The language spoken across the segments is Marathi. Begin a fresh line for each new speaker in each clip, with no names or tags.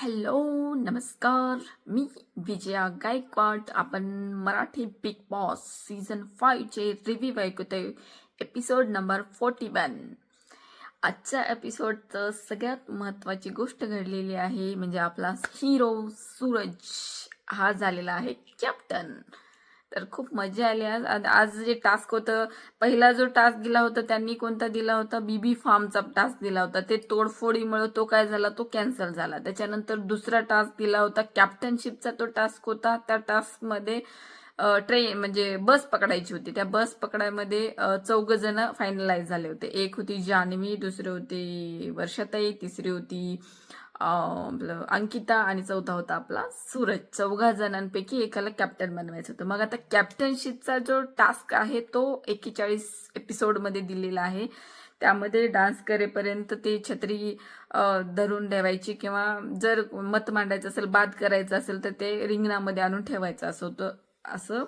हॅलो नमस्कार. मी विजया गायकवाड. आपण मराठी बिग बॉस सीझन फाईव्हचे रिव्ह्यू ऐकतोय. एपिसोड नंबर फोर्टी वन आजच्या एपिसोडचं सगळ्यात महत्त्वाची गोष्ट घडलेली आहे. म्हणजे आपला हिरो सूरज हा झालेला आहे कॅप्टन तर खूप मजा आली आज. आज- जे टास्क होतं पहिला जो टास्क दिला होता त्यांनी कोणता दिला होता? बीबी फार्मचा टास्क दिला होता. ते तोडफोडीमुळे तो काय झाला? तो कॅन्सल झाला. त्याच्यानंतर दुसरा टास्क दिला होता. कॅप्टनशिपचा तो टास्क होता. त्या टास्कमध्ये ट्रेन म्हणजे बस पकडायची होती. त्या बस पकडायमध्ये चौघ जण फायनलाइज झाले होते. एक होती जान्हवी दुसरी होती वर्षाताई तिसरी होती आपलं अंकिता आणि चौथा होता आपला सूरज. चौघा जणांपैकी एकाला कॅप्टन बनवायचं होतं. मग आता कॅप्टनशिपचा जो टास्क आहे तो एकेचाळीस एपिसोडमध्ये दिलेला आहे. त्यामध्ये डान्स करेपर्यंत ते छत्री धरून ठेवायची किंवा जर मत मांडायचं असेल बाद करायचं असेल तर ते रिंगणामध्ये आणून ठेवायचं असं होतं. असं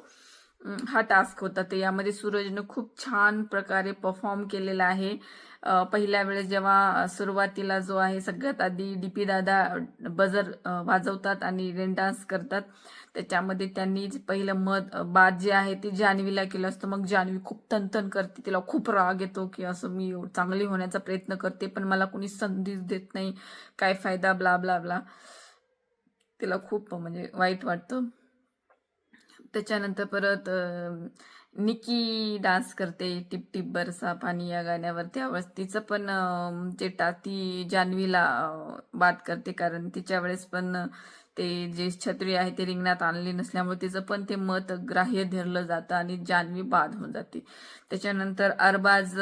हा टास्क होता. ते यामध्ये सूरजनं खूप छान प्रकारे परफॉर्म केलेला आहे. पहिल्या वेळेस जेव्हा सुरुवातीला जो आहे सगळ्यात आधी डी पी दादा बजर वाजवतात आणि रेन डान्स करतात. त्याच्यामध्ये त्यांनी पहिलं मत बाद जे आहे ते जान्हवीला केलं असतं. मग जान्हवी खूप तनतन करते. तिला खूप राग येतो की असं मी चांगली होण्याचा प्रयत्न करते पण मला कोणी संधीच देत नाही. काय फायदा ब्ला ब्ला ब्ला तिला खूप म्हणजे वाईट वाटतं. त्याच्यानंतर परत निकी डान्स करते टिप टिप बरसा पाणी या गाण्यावर त्यावेळेस तिचं पण जे टा ती जान्हवीला बाद करते कारण तिच्या वेळेस पण ते जे छत्री आहे ते रिंगणात आणली नसल्यामुळे तिचं पण ते मत ग्राह्य धरलं जातं आणि जान्हवी बाद होऊन जाते. त्याच्यानंतर अरबाज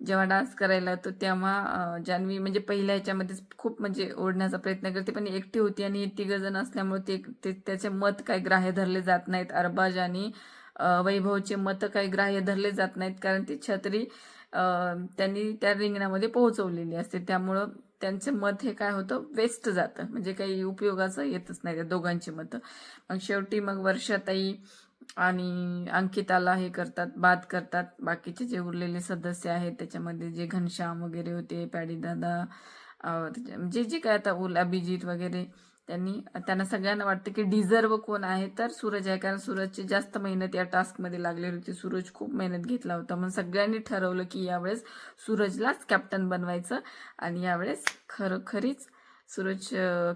जेव्हा डान्स करायला येतो तेव्हा जान्हवी म्हणजे पहिल्या ह्याच्यामध्ये खूप म्हणजे ओढण्याचा प्रयत्न करते पण एकटी होती आणि तिघ जण असल्यामुळे ते ते- त्याचे मत काही ग्राह्य धरले जात नाहीत. अरबाज आणि वैभवचे मत काही ग्राह्य धरले जात नाहीत कारण ती छत्री त्यांनी त्या रिंगणामध्ये पोहोचवलेली असते. त्यामुळं त्यांचं मत हे काय होतं? वेस्ट जातं. म्हणजे काही उपयोगाचं येतच नाही त्या दोघांची मतं. मग शेवटी मग वर्षाताई आणि अंकिताला हे करतात बाद करतात. बाकीचे जे उरलेले सदस्य आहेत त्याच्यामध्ये जे घनश्याम वगैरे होते पॅडी दादा त्याच्या- जे जे काय आता उल अभिजित वगैरे त्यांनी त्यांना सगळ्यांना वाटतं की डिझर्व कोण आहे? तर सूरज आहे. कारण सूरजची जास्त मेहनत या टास्कमध्ये लागलेली होती. सूरज खूप मेहनत घेतला होता. मग सगळ्यांनी ठरवलं की यावेळेस सूरजलाच कॅप्टन बनवायचं. आणि यावेळेस खरोखरीच सूरज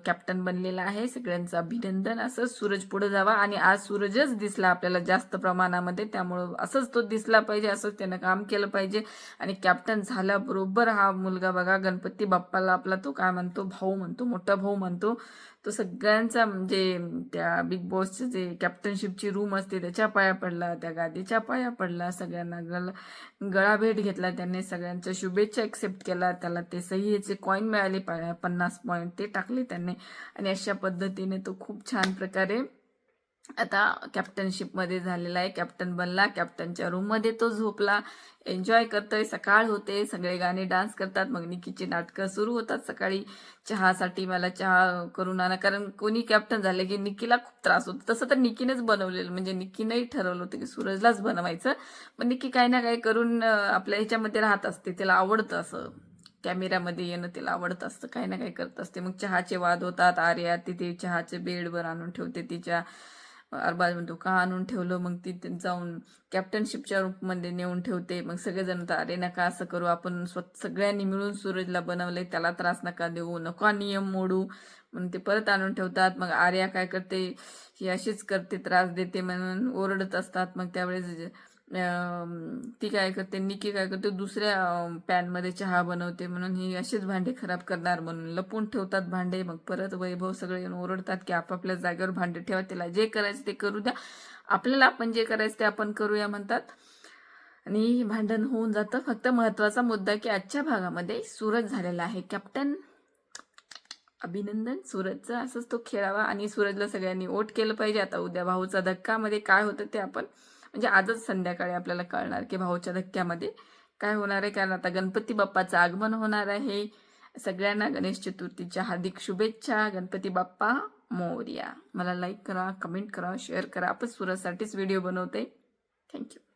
कॅप्टन बनलेला आहे. सगळ्यांचं अभिनंदन. असं सूरज पुढे जावा. आणि आज सूरजच दिसला आपल्याला जास्त प्रमाणामध्ये. त्यामुळं असंच तो दिसला पाहिजे. असंच त्यानं काम केलं पाहिजे. आणि कॅप्टन झाल्याबरोबर हा मुलगा बघा गणपती बाप्पाला आपला तो काय म्हणतो? भाऊ म्हणतो. मोठा भाऊ म्हणतो. तो सगळ्यांचा म्हणजे त्या बिग बॉसचे जे कॅप्टनशिपची रूम असते त्याच्या पाया पडला त्या गादीच्या पाया पडला सगळ्यांना गळा गळा भेट घेतला त्याने सगळ्यांच्या शुभेच्छा एक्सेप्ट केला त्याला ते सहीचे कॉईन मिळाले पन्नास पॉईंट ते टाकले त्याने. आणि अशा पद्धतीने तो खूप छान प्रकारे आता कॅप्टनशिपमध्ये झालेला आहे. कॅप्टन बनला कॅप्टनच्या रूममध्ये तो झोपला. एन्जॉय करतोय सकाळ होते. सगळे गाणे डान्स करतात. मग निकीची नाटकं सुरू होतात सकाळी. चहासाठी मला चहा करून आणा. कारण कोणी कॅप्टन झाले की निकीला खूप त्रास होतो. तसं तर निकीनेच बनवलेलं. म्हणजे निकीनंही ठरवलं होतं की सूरजलाच बनवायचं. पण निकी काही ना काही करून आपल्या ह्याच्यामध्ये राहत असते. तिला आवडतं असं. कॅमेऱ्यामध्ये येणं तिला आवडत असतं. काही ना काही करत असते. मग चहाचे वाद होतात. आर्या तिथे चहाचे बेडवर आणून ठेवते तिच्या. अरबाज म्हणतो का आणून ठेवलं मग ती जाऊन कॅप्टनशिपच्या रूपमध्ये नेऊन ठेवते. मग सगळेजण तर अरे नका असं करू आपण स्व सगळ्यांनी मिळून सूरजला बनवलंय त्याला त्रास नका देऊ नका नियम मोडू. म्हणून ते परत आणून ठेवतात. मग आर्या काय करते ही अशीच करते त्रास देते म्हणून ओरडत असतात. मग त्यावेळेस ती काय करते निकी काय करते दुसऱ्या पॅनमध्ये चहा बनवते म्हणून ही असेच भांडे खराब करणार म्हणून. लपून ठेवतात भांडे मग परत वैभव सगळे येऊन ओरडतात की आपापल्या जागेवर भांडे ठेवा तिला जे करायचं ते करू द्या. आपल्याला आपण जे करायचं ते आपण करूया म्हणतात. आणि भांडण होऊन जातं. फक्त महत्त्वाचा मुद्दा की आजच्या भागामध्ये सूरज झालेला आहे. कॅप्टन अभिनंदन. सूरजचा असंच तो खेळावा आणि सूरजला सगळ्यांनी वोट केलं पाहिजे. आता उद्या भाऊचा धक्कामध्ये काय होतं ते आपण म्हणजे आजच संध्याकाळी आपल्याला कळणार की भाऊच्या धक्क्यामध्ये काय होणार आहे. कारण आता गणपती बाप्पाचं आगमन होणार आहे. सगळ्यांना गणेश चतुर्थीच्या हार्दिक शुभेच्छा. गणपती बाप्पा मोर्या. मला लाईक करा कमेंट करा शेअर करा. आपण सुरासाठीच व्हिडिओ बनवते. थँक्यू